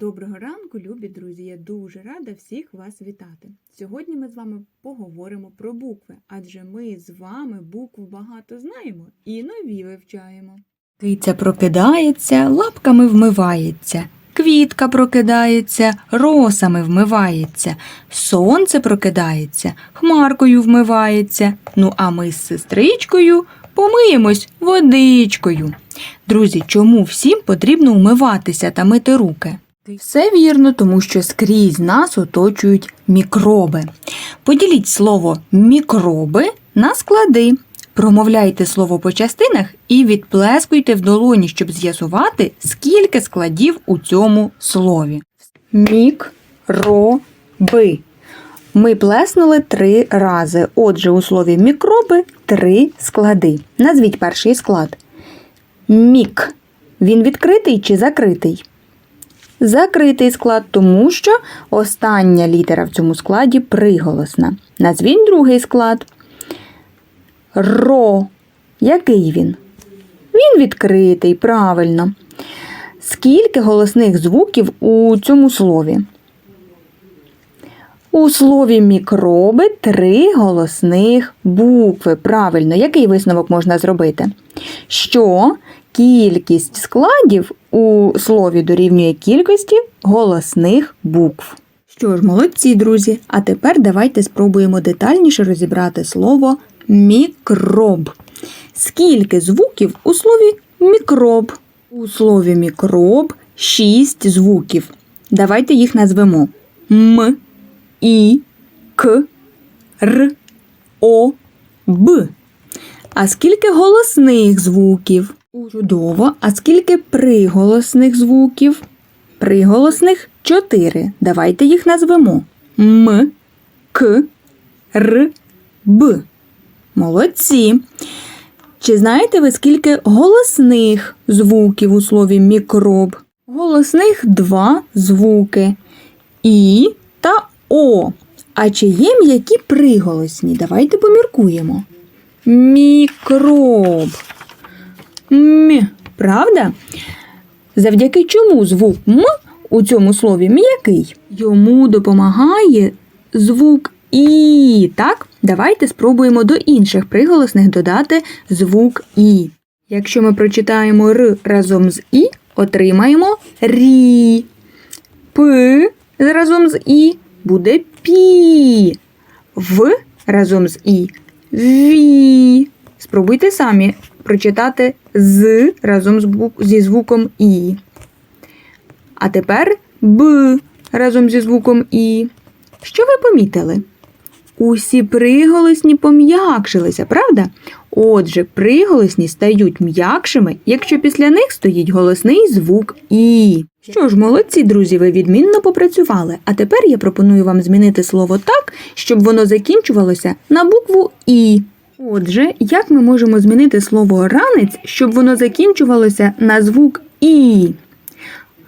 Доброго ранку, любі друзі! Я дуже рада всіх вас вітати. Сьогодні ми з вами поговоримо про букви, адже ми з вами букв багато знаємо і нові вивчаємо. Киця прокидається, лапками вмивається, квітка прокидається, росами вмивається, сонце прокидається, хмаркою вмивається. Ну а ми з сестричкою помиємось водичкою. Друзі, чому всім потрібно вмиватися та мити руки? Все вірно, тому що скрізь нас оточують мікроби. Поділіть слово мікроби на склади. Промовляйте слово по частинах і відплескуйте в долоні, щоб з'ясувати, скільки складів у цьому слові. Мікроби. Ми плеснули три рази. Отже, у слові мікроби три склади. Назвіть перший склад. Мік. Він відкритий чи закритий? Закритий склад, тому що остання літера в цьому складі приголосна. Назвіть другий склад. Ро. Який він? Він відкритий, правильно. Скільки голосних звуків у цьому слові? У слові мікроби три голосних букви. Правильно, який висновок можна зробити? Що кількість складів у слові дорівнює кількості голосних букв. Що ж, молодці, друзі, а тепер давайте спробуємо детальніше розібрати слово мікроб. Скільки звуків у слові мікроб? У слові мікроб шість звуків. Давайте їх назвемо М, І, К, Р, О, Б. А скільки голосних звуків? Чудово. А скільки приголосних звуків? Приголосних чотири. Давайте їх назвемо М, К, Р, Б. Молодці. Чи знаєте ви, скільки голосних звуків у слові мікроб? Голосних два звуки І та О. А чи є м'які приголосні? Давайте поміркуємо. Мікроб. М. Правда? Завдяки чому звук М у цьому слові м'який? Йому допомагає звук І. Так? Давайте спробуємо до інших приголосних додати звук І. Якщо ми прочитаємо Р разом з І, отримаємо Рі. П разом з І буде Пі. В разом з І Ві. Спробуйте самі прочитати з разом зі звуком І. А тепер Б разом зі звуком І. Що ви помітили? Усі приголосні пом'якшилися, правда? Отже, приголосні стають м'якшими, якщо після них стоїть голосний звук І. Що ж, молодці, друзі, ви відмінно попрацювали. А тепер я пропоную вам змінити слово так, щоб воно закінчувалося на букву І. Отже, як ми можемо змінити слово ранець, щоб воно закінчувалося на звук І?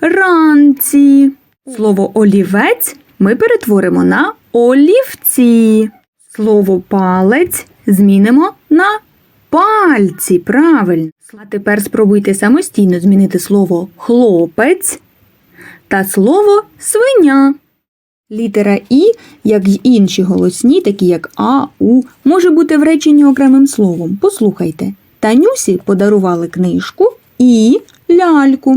Ранці. Слово олівець ми перетворимо на олівці. Слово палець змінимо на пальці. Правильно. А тепер спробуйте самостійно змінити слово хлопець та слово свиня. Літера І, як й інші голосні, такі як А, У, може бути в реченні окремим словом. Послухайте. Танюсі подарували книжку і ляльку.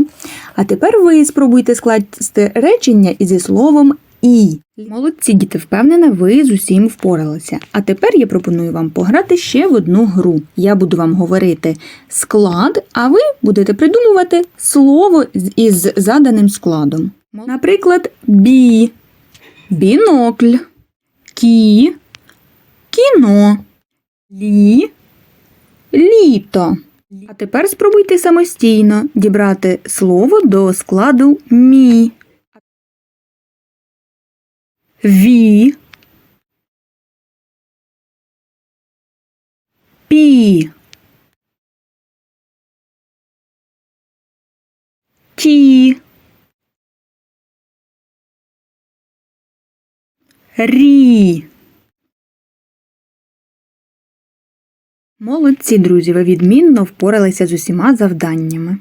А тепер ви спробуйте скласти речення зі словом І. Молодці діти, впевнена, ви з усім впоралися. А тепер я пропоную вам пограти ще в одну гру. Я буду вам говорити склад, а ви будете придумувати слово із заданим складом. Наприклад, бі. Бінокль. Кі. Кіно. Лі. Літо. А тепер спробуйте самостійно дібрати слово до складу мі. Ві. Пі. Ті. Рі. Молодці, друзі, ви відмінно впоралися з усіма завданнями.